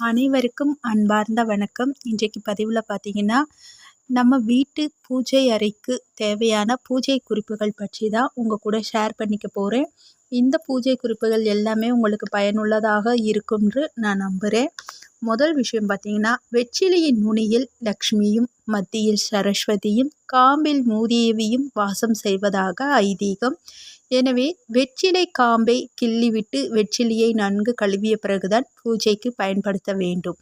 அனைவருக்கும் அன்பார்ந்த வணக்கம். இன்றைக்கு பதிவில் பார்த்தீங்கன்னா நம்ம வீட்டு பூஜை அறைக்கு தேவையான பூஜை குறிப்புகள் பற்றி தான் உங்கள் கூட ஷேர் பண்ணிக்க போகிறேன் இந்த பூஜை குறிப்புகள் எல்லாமே உங்களுக்கு பயனுள்ளதாக இருக்கும்னு நான் நம்புகிறேன் முதல் விஷயம் பார்த்தீங்கன்னா வெற்றிலையின் நுனியில் லக்ஷ்மியும் மத்தியில் சரஸ்வதியும் காம்பில் மூதேவியும் வாசம் செய்வதாக ஐதீகம். எனவே வெற்றிலை காம்பை கிள்ளிவிட்டு வெற்றிலையை நன்கு கழுவிய பிறகுதான் பூஜைக்கு பயன்படுத்த வேண்டும்.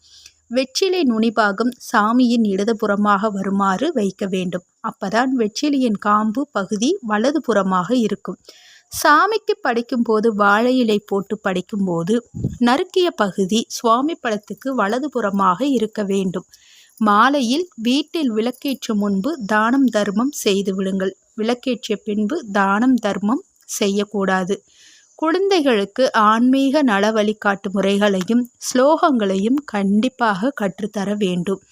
வெற்றிலை நுனிபாகம் சாமியின் இடதுபுறமாக வருமாறு வைக்க வேண்டும். அப்பதான் வெற்றிலையின் காம்பு பகுதி வலதுபுறமாக இருக்கும். சாமிக்கு படைக்கும்போது வாழை இலை போட்டு படைக்கும்போது நறுக்கிய பகுதி சுவாமி படத்துக்கு வலதுபுறமாக இருக்க வேண்டும். மாலையில் வீட்டில் விளக்கேற்ற முன்பு தானம் தர்மம் செய்து விடுங்கள் விளக்கேற்றிய பின்பு தானம் தர்மம் செய்யக்கூடாது. குழந்தைகளுக்கு ஆன்மீக நல வழிகாட்டு முறைகளையும் ஸ்லோகங்களையும் கண்டிப்பாக கற்றுத்தர வேண்டும்.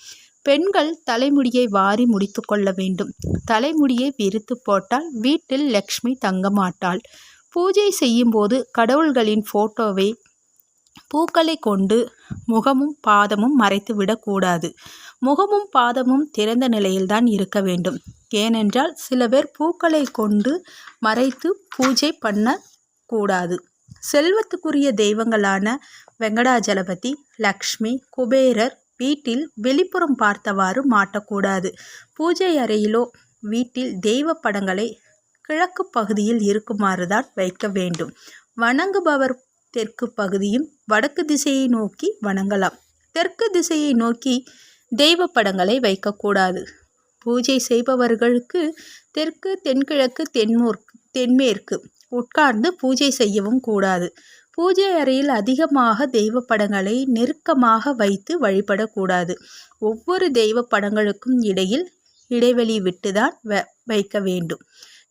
பெண்கள் தலைமுடியை வாரி முடித்து கொள்ள வேண்டும். தலைமுடியை விரித்து போட்டால் வீட்டில் லக்ஷ்மி தங்க மாட்டாள். பூஜை செய்யும்போது கடவுள்களின் ஃபோட்டோவை பூக்களை கொண்டு முகமும் பாதமும் மறைத்து விடக்கூடாது. முகமும் பாதமும் திறந்த நிலையில்தான் இருக்க வேண்டும். ஏனென்றால் சில பேர் பூக்களை கொண்டு மறைத்து பூஜை பண்ணக்கூடாது. செல்வத்துக்குரிய தெய்வங்களான வெங்கடாஜலபதி லக்ஷ்மி குபேரர் வீட்டில் வெளிப்புறம் பார்த்தவாறு மாட்டக்கூடாது. பூஜை அறையிலோ வீட்டில் தெய்வ படங்களை கிழக்கு பகுதியில் இருக்குமாறு தான் வைக்க வேண்டும். வணங்குபவர் தெற்கு பகுதியும் வடக்கு திசையை நோக்கி வணங்கலாம். தெற்கு திசையை நோக்கி தெய்வ படங்களை வைக்கக்கூடாது. பூஜை செய்பவர்களுக்கு தெற்கு தென்கிழக்கு தென்மோர்க்கு தென்மேற்கு உட்கார்ந்து பூஜை செய்யவும் கூடாது. பூஜை அறையில் அதிகமாக தெய்வ படங்களை நெருக்கமாக வைத்து வழிபடக்கூடாது. ஒவ்வொரு தெய்வ படங்களுக்கும் இடையில் இடைவெளி விட்டுதான் வ வைக்க வேண்டும்.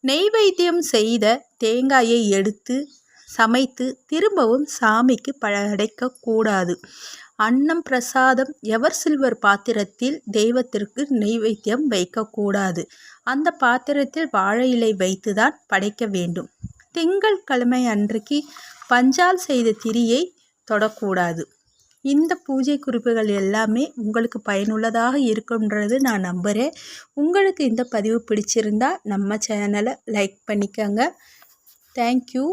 நெய்வேத்தியம் செய்த தேங்காயை எடுத்து சமைத்து திரும்பவும் சாமிக்கு படைக்கக்கூடாது அன்னம் பிரசாதம் எவர் சில்வர் பாத்திரத்தில் தெய்வத்திற்கு நெய்வேத்தியம் வைக்கக்கூடாது. அந்த பாத்திரத்தில் வாழை இலை வைத்துதான் படைக்க வேண்டும். திங்கள் கிழமை அன்றைக்கு பஞ்சால் செய்த திரியை தொடக்கூடாது. இந்த பூஜை குறிப்புகள் எல்லாமே உங்களுக்கு பயனுள்ளதாக இருக்குன்றது நான் நம்புகிறேன் உங்களுக்கு இந்த பதிவு பிடிச்சிருந்தா நம்ம சேனலை லைக் பண்ணிக்கோங்க. தேங்க்யூ